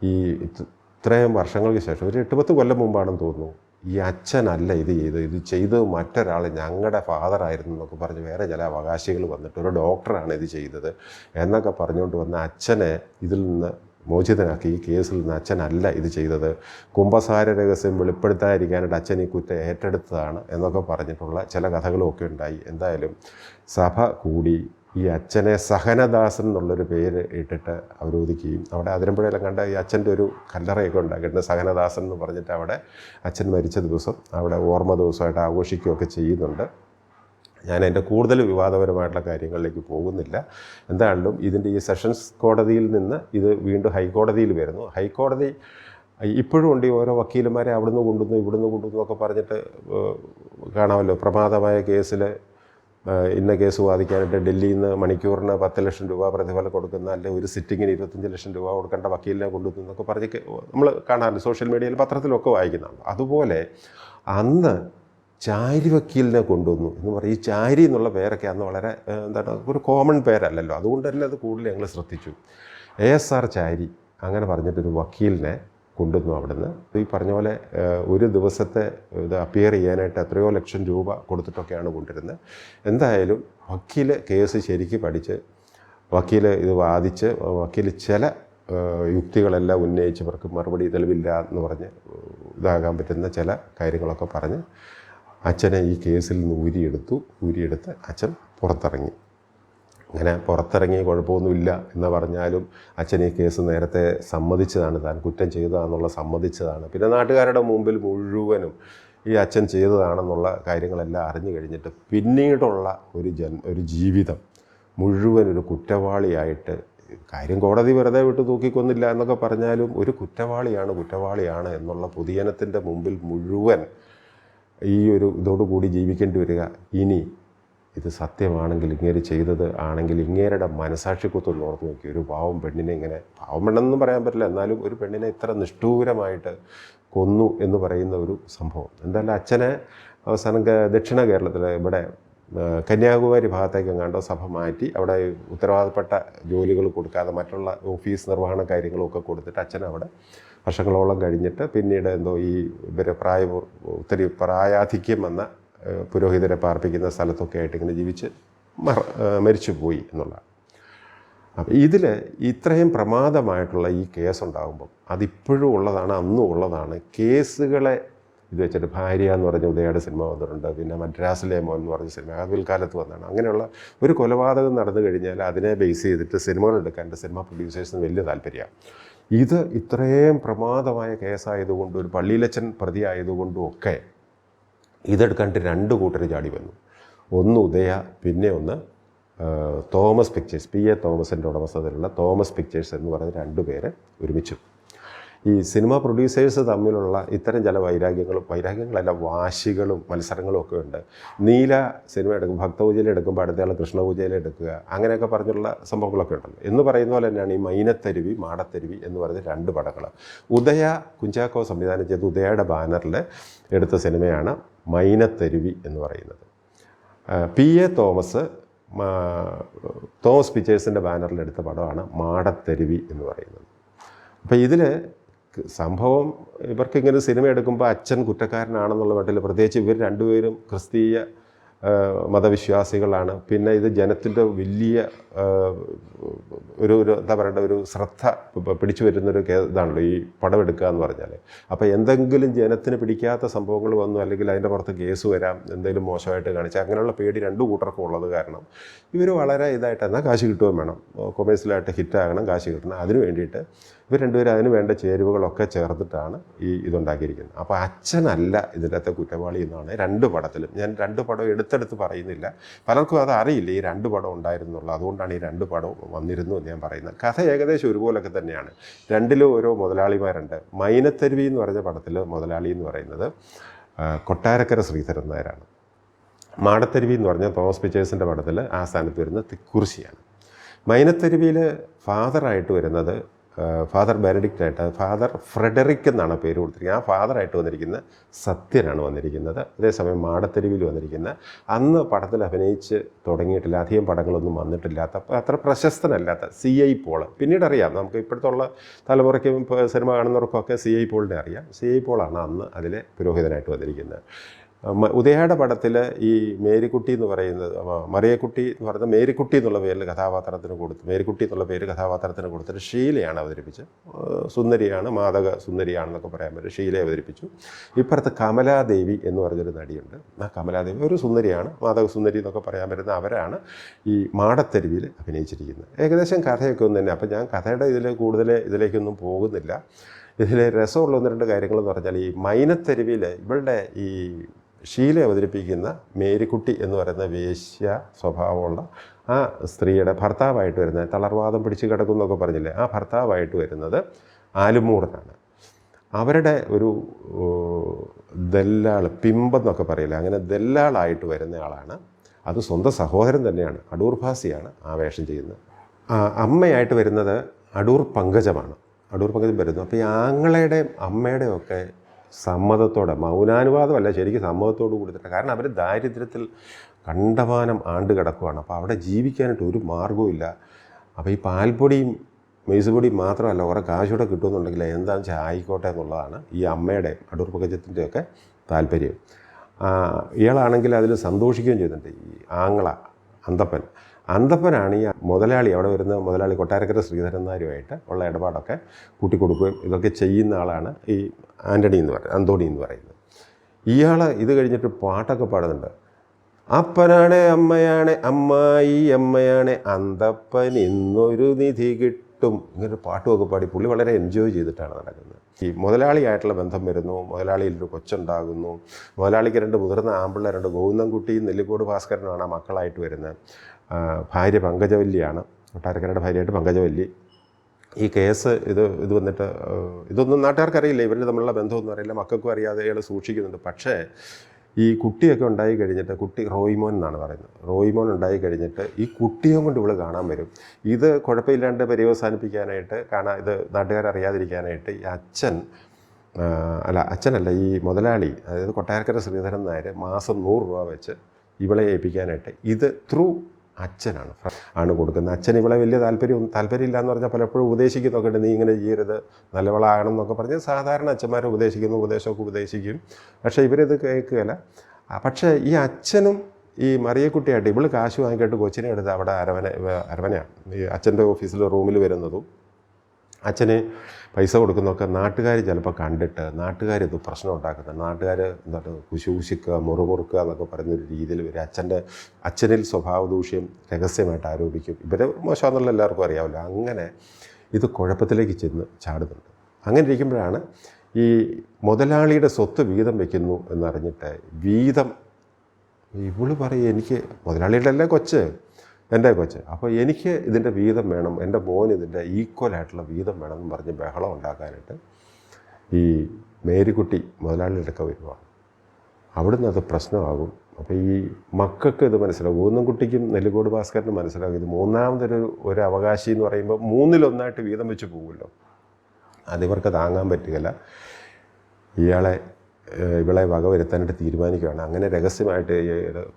ഈ ഇത് ഇത്രയും വർഷങ്ങൾക്ക് ശേഷം ഒരു എട്ട് പത്ത് കൊല്ലം മുമ്പാണെന്ന് തോന്നുന്നു. ഈ അച്ഛനല്ല ഇത് ചെയ്ത് ഇത് ചെയ്തത് മറ്റൊരാൾ ഞങ്ങളുടെ ഫാദറായിരുന്നു എന്നൊക്കെ പറഞ്ഞ് വേറെ ചില അവകാശികൾ വന്നിട്ട് ഒരു ഡോക്ടറാണ് ഇത് ചെയ്തത് എന്നൊക്കെ പറഞ്ഞുകൊണ്ട് വന്ന അച്ഛനെ ഇതിൽ നിന്ന് മോചിതനാക്കി. ഈ കേസിൽ നിന്ന് അച്ഛനല്ല ഇത് ചെയ്തത്. കുംഭസാര രഹസ്യം വെളിപ്പെടുത്താതിരിക്കാനായിട്ട് അച്ഛൻ ഈ കുറ്റം ഏറ്റെടുത്തതാണ് എന്നൊക്കെ പറഞ്ഞിട്ടുള്ള ചില കഥകളുമൊക്കെ ഉണ്ടായി. എന്തായാലും സഭ കൂടി ഈ അച്ഛനെ സഹനദാസൻ എന്നുള്ളൊരു പേര് ഇട്ടിട്ട് അവരോധിക്കുകയും അവിടെ അതിരമ്പുഴയിലും കണ്ട ഈ അച്ഛന്റെ ഒരു കല്ലറയൊക്കെ ഉണ്ടാക്കിയിട്ട് സഹനദാസൻ എന്ന് പറഞ്ഞിട്ട് അവിടെ അച്ഛൻ മരിച്ച ദിവസം അവിടെ ഓർമ്മ ദിവസമായിട്ട് ആഘോഷിക്കുകയൊക്കെ ചെയ്യുന്നുണ്ട്. ഞാൻ എന്റെ കൂടുതൽ വിവാദപരമായിട്ടുള്ള കാര്യങ്ങളിലേക്ക് പോകുന്നില്ല. എന്താണെങ്കിലും ഇതിന്റെ ഈ സെഷൻസ് കോടതിയിൽ നിന്ന് ഇത് വീണ്ടും ഹൈക്കോടതിയിൽ വരുന്നു. ഹൈക്കോടതി ഇപ്പോഴും ഉണ്ട് ഈ ഓരോ വക്കീലന്മാരെ അവിടുന്ന് കൊണ്ടുവന്നു ഇവിടുന്ന് കൊണ്ടുവന്നു ഒക്കെ പറഞ്ഞിട്ട് കാണാമല്ലോ. പ്രമാദമായ കേസിൽ ഇന്ന കേസ് വാദിക്കാനായിട്ട് ഡൽഹിയിൽ നിന്ന് മണിക്കൂറിന് പത്ത് ലക്ഷം രൂപ പ്രതിഫലം കൊടുക്കുന്ന അല്ലെങ്കിൽ ഒരു സിറ്റിങ്ങിന് ഇരുപത്തഞ്ച് ലക്ഷം രൂപ കൊടുക്കേണ്ട വക്കീലിനെ കൊണ്ടുവന്നൊക്കെ പറഞ്ഞ് നമ്മൾ കാണാറുണ്ട് സോഷ്യൽ മീഡിയയിൽ പത്രത്തിലൊക്കെ വായിക്കുന്നതാണ് അതുപോലെ അന്ന് ചാരി വക്കീലിനെ കൊണ്ടുവന്നു എന്ന് പറയും ഈ ചാരി എന്നുള്ള പേരൊക്കെ അന്ന് വളരെ എന്താണ് ഒരു കോമൺ പേരല്ലല്ലോ. അതുകൊണ്ട് തന്നെ അത് കൂടുതൽ ഞങ്ങൾ ശ്രദ്ധിച്ചു. എ എസ് ആർ ചാരി അങ്ങനെ പറഞ്ഞിട്ടൊരു വക്കീലിനെ കൊണ്ടുവന്നു അവിടുന്ന്. ഈ പറഞ്ഞ പോലെ ഒരു ദിവസത്തെ ഇത് അപ്പിയർ ചെയ്യാനായിട്ട് എത്രയോ ലക്ഷം രൂപ കൊടുത്തിട്ടൊക്കെയാണ് കൊണ്ടിരുന്നത് എന്തായാലും വക്കീൽ കേസ് ശരിക്ക് പഠിച്ച് വക്കീൽ ഇത് വാദിച്ച് വക്കീൽ ചില യുക്തികളെല്ലാം ഉന്നയിച്ച് ഇവർക്ക് മറുപടി തെളിവില്ല എന്ന് പറഞ്ഞ് ഇതാകാൻ പറ്റുന്ന ചില കാര്യങ്ങളൊക്കെ പറഞ്ഞ് അച്ഛനെ ഈ കേസിൽ നിന്ന് ഊരിയെടുത്തു. ഊരിയെടുത്ത് അച്ഛൻ പുറത്തിറങ്ങി. അങ്ങനെ പുറത്തിറങ്ങി കുഴപ്പമൊന്നുമില്ല എന്ന് പറഞ്ഞാലും അച്ഛൻ ഈ കേസ് നേരത്തെ സമ്മതിച്ചതാണ്. താൻ കുറ്റം ചെയ്തതാണെന്നുള്ള സമ്മതിച്ചതാണ്. പിന്നെ നാട്ടുകാരുടെ മുമ്പിൽ മുഴുവനും ഈ അച്ഛൻ ചെയ്തതാണെന്നുള്ള കാര്യങ്ങളെല്ലാം അറിഞ്ഞു കഴിഞ്ഞിട്ട് പിന്നീടുള്ള ഒരു ജൻ ഒരു ജീവിതം മുഴുവൻ ഒരു കുറ്റവാളിയായിട്ട് കാര്യം കോടതി വെറുതെ വിട്ട് തൂക്കിക്കൊന്നില്ല എന്നൊക്കെ പറഞ്ഞാലും ഒരു കുറ്റവാളിയാണ് കുറ്റവാളിയാണ് എന്നുള്ള പൊതുജനത്തിന്റെ മുമ്പിൽ മുഴുവൻ ഈ ഒരു ഇതോടുകൂടി ജീവിക്കേണ്ടി വരിക. ഇനി ഇത് സത്യമാണെങ്കിൽ ഇങ്ങേര് ചെയ്തത് ആണെങ്കിൽ ഇങ്ങേരുടെ മനസാക്ഷിക്കുത്തൊന്ന് ഓർത്ത് നോക്കി. ഒരു പാവം പെണ്ണിനെ ഇങ്ങനെ പാവം പെണ്ണെന്നും പറയാൻ പറ്റില്ല. എന്നാലും ഒരു പെണ്ണിനെ ഇത്ര നിഷ്ഠൂരമായിട്ട് കൊന്നു എന്ന് പറയുന്ന ഒരു സംഭവം. എന്തായാലും അച്ഛനെ അവസാനം ദക്ഷിണ കേരളത്തിൽ ഇവിടെ കന്യാകുമാരി ഭാഗത്തേക്ക് എങ്ങാണ്ടോ സഭ മാറ്റി അവിടെ ഉത്തരവാദപ്പെട്ട ജോലികൾ കൊടുക്കാതെ മറ്റുള്ള ഓഫീസ് നിർവഹണ കാര്യങ്ങളൊക്കെ കൊടുത്തിട്ട് അച്ഛൻ അവിടെ വർഷങ്ങളോളം കഴിഞ്ഞിട്ട് പിന്നീട് എന്തോ ഈ ഇവരെ പ്രായ ഒത്തിരി പ്രായാധിക്യം വന്ന പുരോഹിതരെ പാർപ്പിക്കുന്ന സ്ഥലത്തൊക്കെ ആയിട്ട് ഇങ്ങനെ ജീവിച്ച് മറ ഏഹ്, മരിച്ചു പോയി എന്നുള്ളതാണ്. അപ്പം ഇതിൽ ഇത്രയും പ്രമാദമായിട്ടുള്ള ഈ കേസ് ഉണ്ടാകുമ്പം അതിപ്പോഴും ഉള്ളതാണ് അന്നും ഉള്ളതാണ്. കേസുകളെ ഇത് വെച്ചിട്ട് ഭാര്യ എന്ന് പറഞ്ഞ ഉദയയുടെ സിനിമ വന്നിട്ടുണ്ട് പിന്നെ മദ്രാസിലെ മോൻ എന്ന് പറഞ്ഞ സിനിമ അത് പിൽക്കാലത്ത് വന്നതാണ്. അങ്ങനെയുള്ള ഒരു കൊലപാതകം നടന്നു കഴിഞ്ഞാൽ അതിനെ ബേസ് ചെയ്തിട്ട് സിനിമകൾ എടുക്കാൻ സിനിമ പ്രൊഡ്യൂസേഴ്സിന് വലിയ താല്പര്യമാണ്. ഇത് ഇത്രയും പ്രമാദമായ കേസായതുകൊണ്ട് ഒരു പള്ളിയിലച്ചൻ പ്രതിയായതുകൊണ്ടും ഒക്കെ ഇതെടുക്കാണ്ട് രണ്ട് കൂട്ടർ ചാടി വന്നു. ഒന്ന് ഉദയ പിന്നെ ഒന്ന് തോമസ് പിക്ചേഴ്സ് പി. എ. തോമസിന്റെ ഉടമസ്ഥതയിലുള്ള തോമസ് പിക്ചേഴ്സ് എന്ന് പറയുന്ന രണ്ട് പേര് ഒരുമിച്ചു. ഈ സിനിമ പ്രൊഡ്യൂസേഴ്സ് തമ്മിലുള്ള ഇത്തരം ചില വൈരാഗ്യങ്ങളും വൈരാഗ്യങ്ങളല്ല വാശികളും മത്സരങ്ങളും ഒക്കെ ഉണ്ട്. നീല സിനിമ എടുക്കും ഭക്തപൂജയിൽ എടുക്കുമ്പോൾ അടുത്തയാൾ കൃഷ്ണപൂജയിൽ എടുക്കുക അങ്ങനെയൊക്കെ പറഞ്ഞുള്ള സംഭവങ്ങളൊക്കെ ഉണ്ടല്ലോ. എന്ന് പറയുന്ന പോലെ തന്നെയാണ് ഈ മൈനത്തരുവി മാടത്തരുവി എന്ന് പറയുന്ന രണ്ട് പടങ്ങൾ. ഉദയ കുഞ്ചാക്കോ സംവിധാനം ചെയ്ത് ഉദയയുടെ ബാനറിൽ എടുത്ത സിനിമയാണ് മൈനത്തരുവി എന്ന് പറയുന്നത്. പി എ തോമസ് തോമസ് പിക്ചേഴ്സിന്റെ ബാനറിൽ എടുത്ത പടമാണ് മാടത്തരുവി എന്ന് പറയുന്നത്. അപ്പോൾ ഇതിൽ സംഭവം ഇവർക്കിങ്ങനെ സിനിമ എടുക്കുമ്പോൾ അച്ഛൻ കുറ്റക്കാരനാണെന്നുള്ള മട്ടിൽ പ്രത്യേകിച്ച് ഇവർ രണ്ടുപേരും ക്രിസ്തീയ മതവിശ്വാസികളാണ്. പിന്നെ ഇത് ജനത്തിന്റെ വലിയ ഒരു ഒരു എന്താ പറയേണ്ട ഒരു ശ്രദ്ധ പിടിച്ചു വരുന്നൊരു ഇതാണല്ലോ ഈ പടം എടുക്കുക എന്ന് പറഞ്ഞാൽ അപ്പോൾ എന്തെങ്കിലും ജനത്തിന് പിടിക്കാത്ത സംഭവങ്ങൾ വന്നു അല്ലെങ്കിൽ അതിന്റെ പുറത്ത് കേസ് വരാം എന്തെങ്കിലും മോശമായിട്ട് കാണിച്ചാൽ അങ്ങനെയുള്ള പേടി രണ്ടു കൂട്ടർക്കും ഉള്ളത് കാരണം ഇവർ വളരെ ഇതായിട്ട് എന്നാൽ കാശ് കിട്ടുകയും വേണം. കൊമേഴ്സ്യലായിട്ട് ഹിറ്റാകണം കാശ് കിട്ടണം. അതിന് വേണ്ടിയിട്ട് ഇവർ രണ്ടുപേരും അതിന് വേണ്ട ചേരുവകളൊക്കെ ചേർത്തിട്ടാണ് ഈ ഇതുണ്ടാക്കിയിരിക്കുന്നത്. അപ്പോൾ അച്ഛനല്ല ഇതിനകത്തെ കുറ്റവാളി എന്നാണ് രണ്ട് പടത്തിലും. ഞാൻ രണ്ട് പടം എടുത്തെടുത്ത് പറയുന്നില്ല. പലർക്കും അത് അറിയില്ല ഈ രണ്ട് പടം ഉണ്ടായിരുന്നുള്ളൂ. അതുകൊണ്ടാണ് ഈ രണ്ട് പടം വന്നിരുന്നു എന്ന് ഞാൻ പറയുന്നത്. കഥ ഏകദേശം ഒരുപോലൊക്കെ തന്നെയാണ്. രണ്ടിലും ഓരോ മുതലാളിമാരുണ്ട്. മൈനത്തരുവി എന്ന് പറഞ്ഞ പടത്തിൽ മുതലാളി എന്ന് പറയുന്നത് കൊട്ടാരക്കര ശ്രീധരൻ നായരാണ്. മാടത്തരുവി എന്ന് പറഞ്ഞാൽ തോമസ് പിക്ചേഴ്സിന്റെ പടത്തിൽ ആ സ്ഥാനത്ത് വരുന്ന തിക്കുറിശിയാണ്. മൈനത്തരുവിയിൽ ഫാദറായിട്ട് വരുന്നത് ഫാദർ ബെനഡിക്റ്റ് ആയിട്ട് ഫാദർ ഫ്രെഡറിക് എന്നാണ് പേര് കൊടുത്തിരിക്കുന്നത്. ആ ഫാദറായിട്ട് വന്നിരിക്കുന്ന സത്യനാണ് വന്നിരിക്കുന്നത്. അതേസമയം മാടത്തെരുവിൽ വന്നിരിക്കുന്ന അന്ന് പടത്തിൽ അഭിനയിച്ച് തുടങ്ങിയിട്ടില്ല അധികം പടങ്ങളൊന്നും വന്നിട്ടില്ലാത്ത അത്ര പ്രശസ്തനല്ലാത്ത സി ഐ പോൾ പിന്നീട് അറിയാം നമുക്ക് ഇപ്പോഴത്തുള്ള തലമുറയ്ക്കും സിനിമ കാണുന്നവർക്കൊക്കെ സി ഐ പോളിനെ അറിയാം. സി ഐ പോളാണ് അന്ന് അതിലെ പുരോഹിതനായിട്ട് വന്നിരിക്കുന്നത്. ഉദയയുടെ പടത്തിൽ ഈ മേരിക്കുട്ടി എന്ന് പറയുന്നത് മറിയക്കുട്ടി എന്ന് പറയുന്നത് മേരിക്കുട്ടി എന്നുള്ള പേരിൽ കഥാപാത്രത്തിന് കൊടുത്ത് മേരിക്കുട്ടി എന്നുള്ള പേര് കഥാപാത്രത്തിന് കൊടുത്തിട്ട് ഷീലയാണ് അവതരിപ്പിച്ചത്. സുന്ദരിയാണ് മാതക സുന്ദരിയാണെന്നൊക്കെ പറയാൻ പറ്റും. ഷീലയെ അവതരിപ്പിച്ചു. ഇപ്പുറത്ത് കമലാദേവി എന്ന് പറഞ്ഞൊരു നടിയുണ്ട്. ആ കമലാദേവി ഒരു സുന്ദരിയാണ് മാതക സുന്ദരി എന്നൊക്കെ പറയാൻ പറ്റുന്ന അവരാണ് ഈ മാടത്തെരുവിൽ അഭിനയിച്ചിരിക്കുന്നത്. ഏകദേശം കഥയൊക്കെ ഒന്ന് തന്നെ. അപ്പം ഞാൻ കഥയുടെ ഇതിൽ കൂടുതൽ ഇതിലേക്കൊന്നും പോകുന്നില്ല. ഇതിൽ രസമുള്ള ഒന്ന് രണ്ട് കാര്യങ്ങളെന്ന് പറഞ്ഞാൽ ഈ മൈനത്തെരുവിൽ ഇവളുടെ ഈ ഷീല അവതരിപ്പിക്കുന്ന മേരിക്കുട്ടി എന്ന് പറയുന്ന വേശ്യ സ്വഭാവമുള്ള ആ സ്ത്രീയുടെ ഭർത്താവായിട്ട് വരുന്നത് തളർവാദം പിടിച്ച് കിടക്കുന്നൊക്കെ പറഞ്ഞില്ലേ ആ ഭർത്താവായിട്ട് വരുന്നത് ആലുമൂടനാണ് അവരുടെ ഒരു ദല്ലാൾ പിമ്പെന്നൊക്കെ പറയില്ല അങ്ങനെ ദല്ലാളായിട്ട് വരുന്ന ആളാണ്. അത് സ്വന്തം സഹോദരൻ തന്നെയാണ് അടൂർ ഭാസിയാണ് ആ വേഷം ചെയ്യുന്നത് അമ്മയായിട്ട് വരുന്നത് അടൂർ പങ്കജമാണ്. അടൂർ പങ്കജം വരുന്നു. അപ്പോൾ ഈ ആങ്ങളയുടെയും അമ്മയുടെയും ഒക്കെ സമ്മതത്തോടെ മൗനാനുവാദമല്ല ശരിക്കും സമ്മതത്തോട് കൂടിയിട്ട് കാരണം അവർ ദാരിദ്ര്യത്തിൽ കണ്ടമാനം ആണ്ട് കിടക്കുവാണ്. അപ്പോൾ അവിടെ ജീവിക്കാനായിട്ട് ഒരു മാർഗവും അപ്പോൾ ഈ പാൽപ്പൊടിയും മെയ്സുപൊടിയും മാത്രമല്ല കുറേ കാശൂടെ കിട്ടുമെന്നുണ്ടെങ്കിൽ എന്താണെന്ന് വെച്ചാൽ ആയിക്കോട്ടെ എന്നുള്ളതാണ് ഈ അമ്മയുടെ അടൂർ പകജത്തിന്റെയൊക്കെ താല്പര്യം ഇയാളാണെങ്കിൽ അതിൽ സന്തോഷിക്കുകയും ചെയ്യുന്നുണ്ട് ഈ ആങ്ങള അന്തപ്പൻ അന്തപ്പനാണ് ഈ മുതലാളി അവിടെ വരുന്ന മുതലാളി കൊട്ടാരക്കര ശ്രീധരൻ നായരുമായിട്ട് ഉള്ള ഇടപാടൊക്കെ കൂട്ടിക്കൊടുക്കുകയും ഇതൊക്കെ ചെയ്യുന്ന ആളാണ് ഈ ആന്റണി എന്ന് പറയുന്നത് അന്തോണി എന്ന് പറയുന്നത്. ഇയാൾ ഇത് കഴിഞ്ഞിട്ട് പാട്ടൊക്കെ പാടുന്നുണ്ട്. അപ്പനാണ് അമ്മയാണ് അമ്മായി അമ്മയാണ് അന്തപ്പൻ ഇന്നൊരു നിധി കിട്ടും ഇങ്ങനെ പാട്ടുമൊക്കെ പാടി പുള്ളി വളരെ എൻജോയ് ചെയ്തിട്ടാണ് നടക്കുന്നത്. ഈ മുതലാളിയായിട്ടുള്ള ബന്ധം വരുന്നു മുതലാളിയിൽ ഒരു കൊച്ചുണ്ടാകുന്നു മുതലാളിക്ക് രണ്ട് മുതിർന്ന ആമ്പിള്ളേരുണ്ട് ഗോവിന്ദൻകുട്ടിയും നെല്ലിക്കോട് ഭാസ്കരനുമാണ് ആ മക്കളായിട്ട് വരുന്നത്. ഭാര്യ പങ്കജവല്ലിയാണ്. കൊട്ടാരക്കരയുടെ ഭാര്യയായിട്ട് പങ്കജവല്ലി. ഈ കേസ് ഇത് ഇത് വന്നിട്ട് ഇതൊന്നും നാട്ടുകാർക്കറിയില്ല. ഇവരുടെ തമ്മിലുള്ള ബന്ധമൊന്നും അറിയില്ല. മക്കൾക്കും അറിയാതെ ഇയാൾ സൂക്ഷിക്കുന്നുണ്ട്. പക്ഷേ ഈ കുട്ടിയൊക്കെ ഉണ്ടായി കഴിഞ്ഞിട്ട് കുട്ടി റോയിമോൻ എന്നാണ് പറയുന്നത്. റോയിമോൻ ഉണ്ടായി കഴിഞ്ഞിട്ട് ഈ കുട്ടിയെ കൊണ്ട് ഇവൾ കാണാൻ വരും. ഇത് കുഴപ്പമില്ലാണ്ട് പര്യവസാനിപ്പിക്കാനായിട്ട് കാണാൻ ഇത് നാട്ടുകാരറിയാതിരിക്കാനായിട്ട് ഈ അച്ഛൻ അല്ല അച്ഛനല്ല ഈ മുതലാളി അതായത് കൊട്ടാരക്കര ശ്രീധരൻ നായർ മാസം നൂറ് രൂപ വെച്ച് ഇവളെ ഏൽപ്പിക്കാനായിട്ട് ഇത് ത്രൂ അച്ഛനാണ്. ആണ് കൊടുക്കുന്നത്. അച്ഛൻ ഇവളെ വലിയ താല്പര്യം താല്പര്യമില്ല എന്ന് പറഞ്ഞാൽ പലപ്പോഴും ഉപദേശിക്കുന്നൊക്കെ ഉണ്ട്. നീ ഇങ്ങനെ ചെയ്യരുത് നല്ലവളാകണം എന്നൊക്കെ പറഞ്ഞ് സാധാരണ അച്ഛന്മാരെ ഉപദേശിക്കുന്നു ഉപദേശമൊക്കെ ഉപദേശിക്കും. പക്ഷേ ഇവരിത് കേൾക്കുകയില്ല. പക്ഷേ ഈ അച്ഛനും ഈ മറിയക്കുട്ടിയായിട്ട് ഇവൾ കാശ് വാങ്ങിയിട്ട് കൊച്ചിനെ എടുത്ത് അവിടെ അരവന അരവനയാണ്. ഈ അച്ഛന്റെ ഓഫീസിൽ റൂമിൽ വരുന്നതും അച്ഛന് പൈസ കൊടുക്കുന്നതൊക്കെ നാട്ടുകാർ ചിലപ്പോൾ കണ്ടിട്ട് നാട്ടുകാർ ഇത് പ്രശ്നം ഉണ്ടാക്കുന്നുണ്ട് നാട്ടുകാർ എന്താണ് കുശൂശിക്കുക മുറുമുറുക്കുക എന്നൊക്കെ പറയുന്നൊരു രീതിയിൽ വരും. അച്ഛന്റെ അച്ഛനിൽ സ്വഭാവ ദൂഷ്യം രഹസ്യമായിട്ട് ആരോപിക്കും. ഇവരെ മോശമെന്നുള്ള എല്ലാവർക്കും അറിയാമല്ലോ. അങ്ങനെ ഇത് കുഴപ്പത്തിലേക്ക് ചെന്ന് ചാടുന്നുണ്ട്. അങ്ങനെ ഇരിക്കുമ്പോഴാണ് ഈ മുതലാളിയുടെ സ്വത്ത് വീതം വയ്ക്കുന്നു എന്നറിഞ്ഞിട്ട് വീതം ഇവൾ പറയും എനിക്ക് മുതലാളിയുടെ അല്ലേ കൊച്ച്? എന്റെ കൊച്ച് അപ്പോൾ എനിക്ക് ഇതിന്റെ വീതം വേണം എന്റെ മോൻ ഇതിന്റെ ഈക്വലായിട്ടുള്ള വീതം വേണം എന്ന് പറഞ്ഞ് ബഹളം ഉണ്ടാക്കാനായിട്ട് ഈ മേരിക്കുട്ടി മുതലാളിയുടെ ഒക്കെ വരുവാണ്. അവിടുന്ന് അത് പ്രശ്നമാകും. അപ്പോൾ ഈ മക്കൾക്ക് ഇത് മനസ്സിലാകും. മനസ്സിലാവും ഊന്നംകുട്ടിക്കും നെല്ലിക്കോട് ഭാസ്കരനും മനസ്സിലാകും. ഇത് മൂന്നാമതൊരു ഒരു അവകാശി എന്ന് പറയുമ്പോൾ മൂന്നിലൊന്നായിട്ട് വീതം വെച്ച് പോകുമല്ലോ അതിവർക്ക് താങ്ങാൻ പറ്റുകയില്ല. ഇയാളെ ഇവളെ വകവരുത്താനായിട്ട് തീരുമാനിക്കുകയാണ്. അങ്ങനെ രഹസ്യമായിട്ട്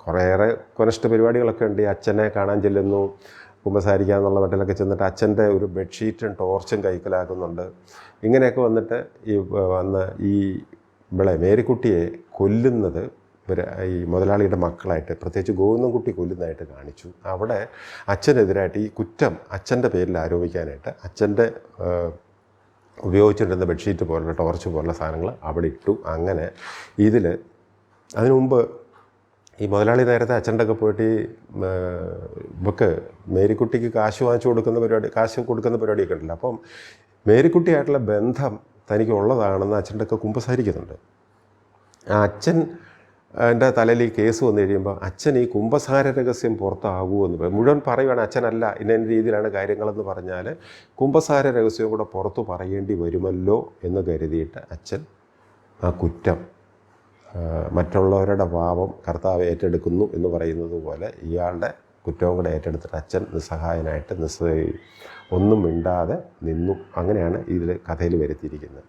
കുറേയേറെ കൊനഷ്ട പരിപാടികളൊക്കെ ഉണ്ട്. ഈ അച്ഛനെ കാണാൻ ചെല്ലുന്നു കുമ്പസാരിക്കുക എന്നുള്ള മട്ടിലൊക്കെ ചെന്നിട്ട് അച്ഛന്റെ ഒരു ബെഡ്ഷീറ്റും ടോർച്ചും കൈക്കലാക്കുന്നുണ്ട്. ഇങ്ങനെയൊക്കെ വന്നിട്ട് ഈ വന്ന വന്ന് ഈ ഇവളെ മേരിക്കുട്ടിയെ കൊല്ലുന്നത് ഇവർ ഈ മുതലാളിയുടെ മക്കളായിട്ട് പ്രത്യേകിച്ച് ഗോവിന്ദൻകുട്ടി കൊല്ലുന്നതായിട്ട് കാണിച്ചു. അവിടെ അച്ഛനെതിരായിട്ട് ഈ കുറ്റം അച്ഛന്റെ പേരിൽ ആരോപിക്കാനായിട്ട് അച്ഛന്റെ ഉപയോഗിച്ചിട്ടിരുന്ന ബെഡ്ഷീറ്റ് പോലുള്ള ടോർച്ച് പോലുള്ള സാധനങ്ങൾ അവിടെ ഇട്ടു. അങ്ങനെ ഇതിൽ അതിനു മുമ്പ് ഈ മുതലാളി നേരത്തെ അച്ഛന്റെ ഒക്കെ പോയിട്ട് ഈ ഇവക്ക് മേരിക്കുട്ടിക്ക് കാശ് വാങ്ങിച്ചു കൊടുക്കുന്ന പരിപാടി കാശ് കൊടുക്കുന്ന പരിപാടിയൊക്കെ ഉണ്ടല്ലോ. അപ്പം മേരിക്കുട്ടിയായിട്ടുള്ള ബന്ധം തനിക്ക് ഉള്ളതാണെന്ന് അച്ഛന്റെ ഒക്കെ കുമ്പസാരിക്കുന്നുണ്ട്. ആ അച്ഛൻ എന്റെ തലയിൽ ഈ കേസ് വന്നു കഴിയുമ്പോൾ അച്ഛൻ ഈ കുംഭസാര രഹസ്യം പുറത്താകുമോ എന്ന് മുഴുവൻ പറയുവാണ് അച്ഛനല്ല ഇന്ന രീതിയിലാണ് കാര്യങ്ങളെന്ന് പറഞ്ഞാൽ കുംഭസാര രഹസ്യവും കൂടെ പുറത്തു പറയേണ്ടി വരുമല്ലോ എന്ന് കരുതിയിട്ട് അച്ഛൻ ആ കുറ്റം മറ്റുള്ളവരുടെ പാപം കർത്താവ് ഏറ്റെടുക്കുന്നു എന്ന് പറയുന്നത് പോലെ ഇയാളുടെ കുറ്റവും കൂടെ ഏറ്റെടുത്തിട്ട് അച്ഛൻ നിസ്സഹായനായിട്ട് നിസ്സ ഒന്നും മിണ്ടാതെ നിന്നു. അങ്ങനെയാണ് ഇതിൽ കഥയിൽ വരുത്തിയിരിക്കുന്നത്.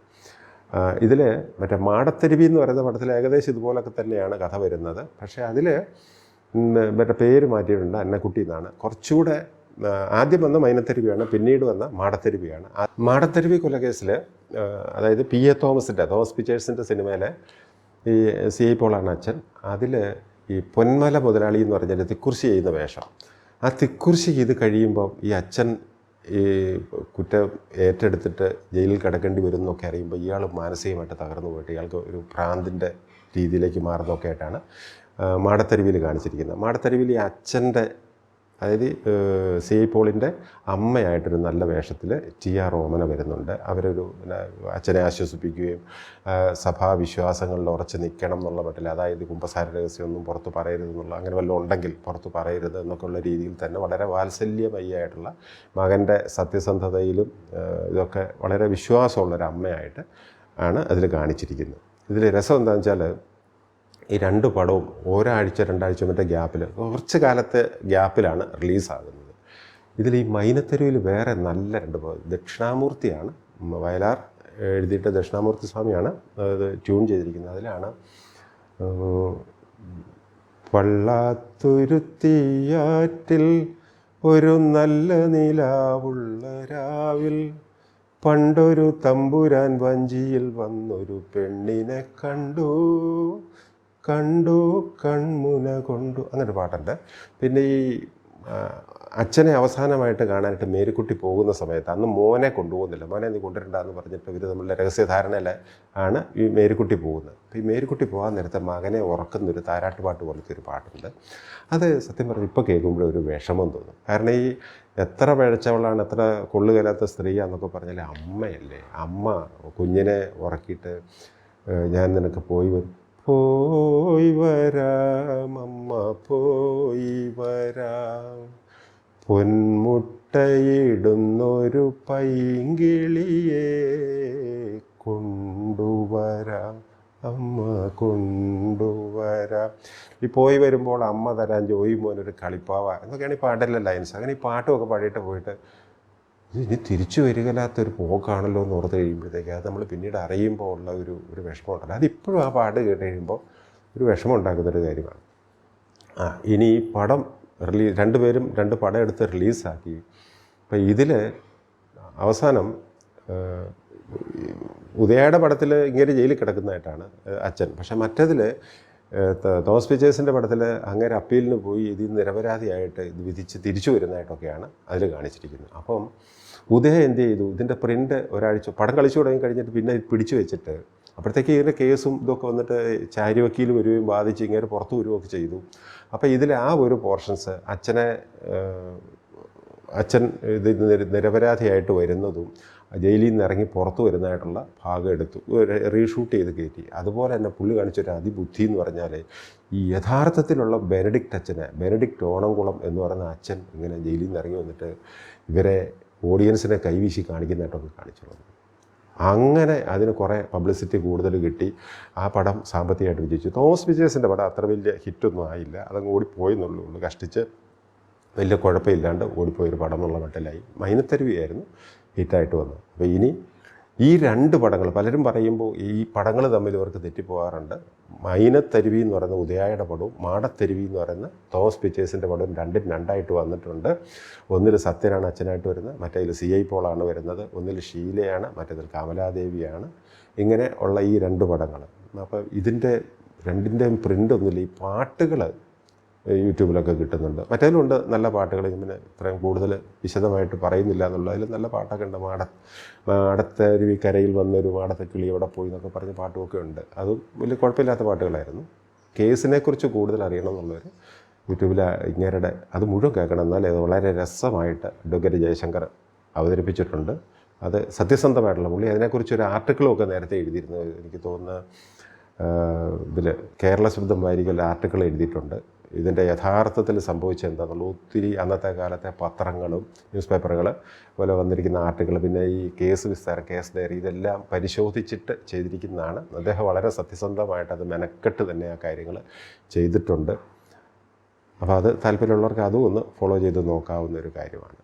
ഇതിൽ മറ്റേ മാടത്തരുവി എന്ന് പറയുന്ന പടത്തിൽ ഏകദേശം ഇതുപോലൊക്കെ തന്നെയാണ് കഥ വരുന്നത്. പക്ഷേ അതിൽ മറ്റേ പേര് മാറ്റിയിട്ടുണ്ട് അന്നക്കുട്ടി എന്നാണ്. കുറച്ചുകൂടെ ആദ്യം വന്ന മൈനത്തരുവിയാണ് പിന്നീട് വന്ന മാടത്തരുവിയാണ്. മാടത്തരുവി കൊലക്കേസിൽ അതായത് പി എ തോമസിന്റെ തോമസ് പിക്ചേഴ്സിന്റെ സിനിമയിലെ ഈ സി ഐ പോളാണ് അച്ഛൻ. അതിൽ ഈ പൊന്മല മുതലാളി എന്ന് പറഞ്ഞാൽ തിക്കുറിശി ചെയ്യുന്ന വേഷം. ആ തിക്കുറിശി ചെയ്ത് കഴിയുമ്പോൾ ഈ അച്ഛൻ ഈ കുറ്റം ഏറ്റെടുത്തിട്ട് ജയിലിൽ കിടക്കേണ്ടി വരും എന്നൊക്കെ അറിയുമ്പോൾ ഇയാൾ മാനസികമായിട്ട് തകർന്നു പോയിട്ട് ഇയാൾക്ക് ഒരു ഭ്രാന്തിന്റെ രീതിയിലേക്ക് മാറുന്നതൊക്കെ ആയിട്ടാണ് മാടത്തരുവിൽ കാണിച്ചിരിക്കുന്നത്. മാടത്തരുവിൽ ഈ അച്ഛന്റെ അതായത് സി ഐ പോളിന്റെ അമ്മയായിട്ടൊരു നല്ല വേഷത്തിൽ ടി ആർ ഓമന വരുന്നുണ്ട്. അവരൊരു അച്ഛനെ ആശ്വസിപ്പിക്കുകയും സഭാ സഭാവിശ്വാസങ്ങളിൽ ഉറച്ച് നിൽക്കണം എന്നുള്ള മട്ടിൽ അതായത് കുമ്പസാര രഹസ്യമൊന്നും പുറത്ത് പറയരുതെന്നുള്ള അങ്ങനെ വല്ലതും ഉണ്ടെങ്കിൽ പുറത്ത് പറയരുത് എന്നൊക്കെ ഉള്ള രീതിയിൽ തന്നെ വളരെ വാത്സല്യമയ്യായിട്ടുള്ള മകന്റെ സത്യസന്ധതയിലും ഇതൊക്കെ വളരെ വിശ്വാസമുള്ളൊരു അമ്മയായിട്ട് ആണ് അതിൽ കാണിച്ചിരിക്കുന്നത്. ഇതിൽ രസം എന്താണെന്ന് വെച്ചാൽ ഈ രണ്ട് പടവും ഒരാഴ്ച രണ്ടാഴ്ച മറ്റേ ഗ്യാപ്പിൽ കുറച്ച് കാലത്തെ ഗ്യാപ്പിലാണ് റിലീസാകുന്നത്. ഇതിൽ ഈ മൈനത്തെരുവിൽ വേറെ നല്ല രണ്ട് ദക്ഷിണാമൂർത്തിയാണ് വയലാർ എഴുതിയിട്ട് ദക്ഷിണാമൂർത്തി സ്വാമിയാണ് അത് ട്യൂൺ ചെയ്തിരിക്കുന്നത്. അതിലാണ് പള്ളാത്തുരുത്തിയാറ്റിൽ ഒരു നല്ല നിലാവുള്ള രാവിൽ പണ്ടൊരു തമ്പുരാൻ വഞ്ചിയിൽ വന്നൊരു പെണ്ണിനെ കണ്ടു. കണ്ടു കൺമുന കൊണ്ടു. അങ്ങനൊരു പാട്ടുണ്ട്. പിന്നെ ഈ അച്ഛനെ അവസാനമായിട്ട് കാണാനായിട്ട് മേരിക്കുട്ടി പോകുന്ന സമയത്ത് അന്ന് മോനെ കൊണ്ടുപോകുന്നില്ല. മോനെ നീ കൊണ്ടുവരണ്ടെന്ന് പറഞ്ഞിട്ട് ഇവർ നമ്മളുടെ രഹസ്യധാരണയിൽ ആണ് ഈ മേരിക്കുട്ടി പോകുന്നത്. അപ്പോൾ ഈ മേരിക്കുട്ടി പോകാൻ നേരത്തെ മകനെ ഉറക്കുന്നൊരു താരാട്ട് പാട്ട് പോലത്തെ ഒരു പാട്ടുണ്ട്. അത് സത്യം പറഞ്ഞാൽ ഇപ്പോൾ കേൾക്കുമ്പോഴേ ഒരു വിഷമം തോന്നും. കാരണം ഈ എത്ര പിഴച്ചവളാണ് എത്ര കൊള്ളുകലാത്ത സ്ത്രീയാന്നൊക്കെ പറഞ്ഞാൽ അമ്മയല്ലേ. അമ്മ കുഞ്ഞിനെ ഉറക്കിയിട്ട് ഞാൻ നിനക്ക് പോയി വരും. പോയി വരാം അമ്മ പോയി വരാം. പൊന്മുട്ടയിടുന്നൊരു പൈങ്കിളിയെ കൊണ്ടുവരാം അമ്മ കൊണ്ടുവരാം. ഈ പോയി വരുമ്പോൾ അമ്മ തരാൻ ജോയി മോനൊരു കളിപ്പാവ. എന്നൊക്കെയാണ് ഈ പാട്ടിലെ ലൈൻസ് അങ്ങനെ ഈ പാട്ടുമൊക്കെ പാടിയിട്ട് പോയിട്ട് ഇനി തിരിച്ചു വരികയില്ലാത്തൊരു പോക്കാണല്ലോ എന്ന് ഓർത്ത് കഴിയുമ്പോഴത്തേക്ക് അത് നമ്മൾ പിന്നീട് അറിയുമ്പോൾ ഉള്ള ഒരു ഒരു വിഷമമുണ്ടല്ലോ. അതിപ്പോഴും ആ പാട്ട് കേട്ട് കഴിയുമ്പോൾ ഒരു വിഷമം ഉണ്ടാക്കുന്നൊരു കാര്യമാണ്. ആ ഇനി ഈ പടം റിലീസ് രണ്ടുപേരും രണ്ട് പടം എടുത്ത് റിലീസാക്കി. അപ്പം ഇതിൽ അവസാനം ഉദയയുടെ പടത്തിൽ ഇങ്ങനെ ജയിലിൽ കിടക്കുന്നതായിട്ടാണ് അച്ഛൻ. പക്ഷേ മറ്റതിൽ തോമസ് പിക്ചേഴ്സിന്റെ പടത്തിൽ അങ്ങനെ അപ്പീലിന് പോയി ഇതിൽ നിരപരാധിയായിട്ട് ഇത് വിധിച്ച് തിരിച്ചു വരുന്നതായിട്ടൊക്കെയാണ് അതിൽ കാണിച്ചിരിക്കുന്നത്. അപ്പം ഉദയ എന്ത് ചെയ്തു? ഇതിന്റെ പ്രിന്റ് ഒരാഴ്ച പടം കളിച്ചു തുടങ്ങി കഴിഞ്ഞിട്ട് പിന്നെ പിടിച്ചു വെച്ചിട്ട് അപ്പോഴത്തേക്ക് ഇതിന്റെ കേസും ഇതൊക്കെ വന്നിട്ട് ചാരി വക്കീൽ വരികയും ബാധിച്ച് ഇങ്ങനെ പുറത്തു വരികയൊക്കെ ചെയ്തു. അപ്പോൾ ഇതിൽ ആ ഒരു പോർഷൻസ് അച്ഛനെ അച്ഛൻ ഇത് നിരപരാധിയായിട്ട് വരുന്നതും ജയിലിൽ നിന്ന് ഇറങ്ങി പുറത്തു വരുന്നതായിട്ടുള്ള ഭാഗം എടുത്തു. റീഷൂട്ട് ചെയ്ത് കയറ്റി. അതുപോലെ തന്നെ പുള്ളി കാണിച്ചൊരു അതിബുദ്ധി എന്ന് പറഞ്ഞാൽ ഈ യഥാർത്ഥത്തിലുള്ള ബെനഡിക്റ്റ് അച്ഛനെ ബെനഡിക്റ്റ് ഓണംകുളം എന്ന് പറയുന്ന അച്ഛൻ ഇങ്ങനെ ജയിലിൽ നിന്ന് ഇറങ്ങി വന്നിട്ട് ഇവരെ ഓഡിയൻസിനെ കൈവീശി കാണിക്കുന്നതായിട്ടൊക്കെ കാണിച്ചു അങ്ങനെ അതിന് കുറേ പബ്ലിസിറ്റി കൂടുതൽ കിട്ടി. ആ പടം സാമ്പത്തികമായിട്ട് വിജയിച്ചു. തോമസ് വിജയസിന്റെ പടം അത്ര വലിയ ഹിറ്റൊന്നും ആയില്ല. അതങ്ങ് ഓടിപ്പോയെന്നുള്ളൂ ഉള്ളൂ. കഷ്ടിച്ച് വലിയ കുഴപ്പമില്ലാണ്ട് ഓടിപ്പോയൊരു പടം എന്നുള്ള മട്ടിലായി. മൈനത്തരുവിയായിരുന്നു ഹിറ്റായിട്ട് വന്നത്. അപ്പോൾ ഇനി ഈ രണ്ട് പടങ്ങൾ പലരും പറയുമ്പോൾ ഈ പടങ്ങൾ തമ്മിൽ ഇവർക്ക് തെറ്റിപ്പോകാറുണ്ട്. മൈനത്തരുവി എന്ന് പറയുന്ന ഉദയായുടെ പടവും മാടത്തരുവി എന്ന് പറയുന്ന തോമസ് പിക്ചേഴ്സിന്റെ പടവും രണ്ടും രണ്ടായിട്ട് വന്നിട്ടുണ്ട്. ഒന്നിൽ സത്യനാണ് അച്ഛനായിട്ട് വരുന്നത് മറ്റേതിൽ സി ഐ പോളാണ് വരുന്നത്. ഒന്നിൽ ഷീലയാണ് മറ്റേതിൽ കമലാദേവിയാണ്. ഇങ്ങനെ ഉള്ള ഈ രണ്ട് പടങ്ങൾ. അപ്പോൾ ഇതിന്റെ രണ്ടിന്റെയും പ്രിന്റ് ഒന്നുമില്ല. ഈ പാട്ടുകൾ യൂട്യൂബിലൊക്കെ കിട്ടുന്നുണ്ട്. മറ്റേതിലുണ്ട് നല്ല പാട്ടുകൾ ഇങ്ങനെ ഇത്രയും കൂടുതൽ വിശദമായിട്ട് പറയുന്നില്ല എന്നുള്ളതിൽ നല്ല പാട്ടൊക്കെ ഉണ്ട്. മാട ഒരു കരയിൽ വന്നൊരു മാടത്തെ കിളി എവിടെ പോയി എന്നൊക്കെ പറഞ്ഞ പാട്ടുമൊക്കെ ഉണ്ട്. അത് വലിയ കുഴപ്പമില്ലാത്ത പാട്ടുകളായിരുന്നു. കേസിനെക്കുറിച്ച് കൂടുതൽ അറിയണം എന്നുള്ളവർ യൂട്യൂബിൽ ഇങ്ങേരുടെ അത് മുഴുവൻ കേൾക്കണം. എന്നാൽ ഇത് വളരെ രസമായിട്ട് അഡ്വക്കേറ്റ് ജയശങ്കർ അവതരിപ്പിച്ചിട്ടുണ്ട്. അത് സത്യസന്ധമായിട്ടുള്ള പുള്ളി. അതിനെക്കുറിച്ച് ഒരു ആർട്ടിക്കിളും ഒക്കെ നേരത്തെ എഴുതിയിരുന്നു. എനിക്ക് തോന്നുന്ന ഇതിൽ കേരള ശബ്ദം വാരികയിൽ ആർട്ടിക്കിൾ എഴുതിയിട്ടുണ്ട്. ഇതിന്റെ യഥാർത്ഥത്തിൽ സംഭവിച്ചത് എന്താണെന്നുള്ള ഒത്തിരി അന്നത്തെ കാലത്തെ പത്രങ്ങളും ന്യൂസ് പേപ്പറുകൾ പോലെ വന്നിരിക്കുന്ന ആർട്ടിക്കിൾ പിന്നെ ഈ കേസ് വിസ്താരം കേസ് ഡയറി ഇതെല്ലാം പരിശോധിച്ചിട്ട് ചെയ്തിരിക്കുന്നതാണ്. അദ്ദേഹം വളരെ സത്യസന്ധമായിട്ട് അത് മെനക്കെട്ട് തന്നെ ആ കാര്യങ്ങൾ ചെയ്തിട്ടുണ്ട്. അപ്പോൾ അത് താല്പര്യമുള്ളവർക്ക് അതും ഒന്ന് ഫോളോ ചെയ്ത് നോക്കാവുന്ന ഒരു കാര്യമാണ്.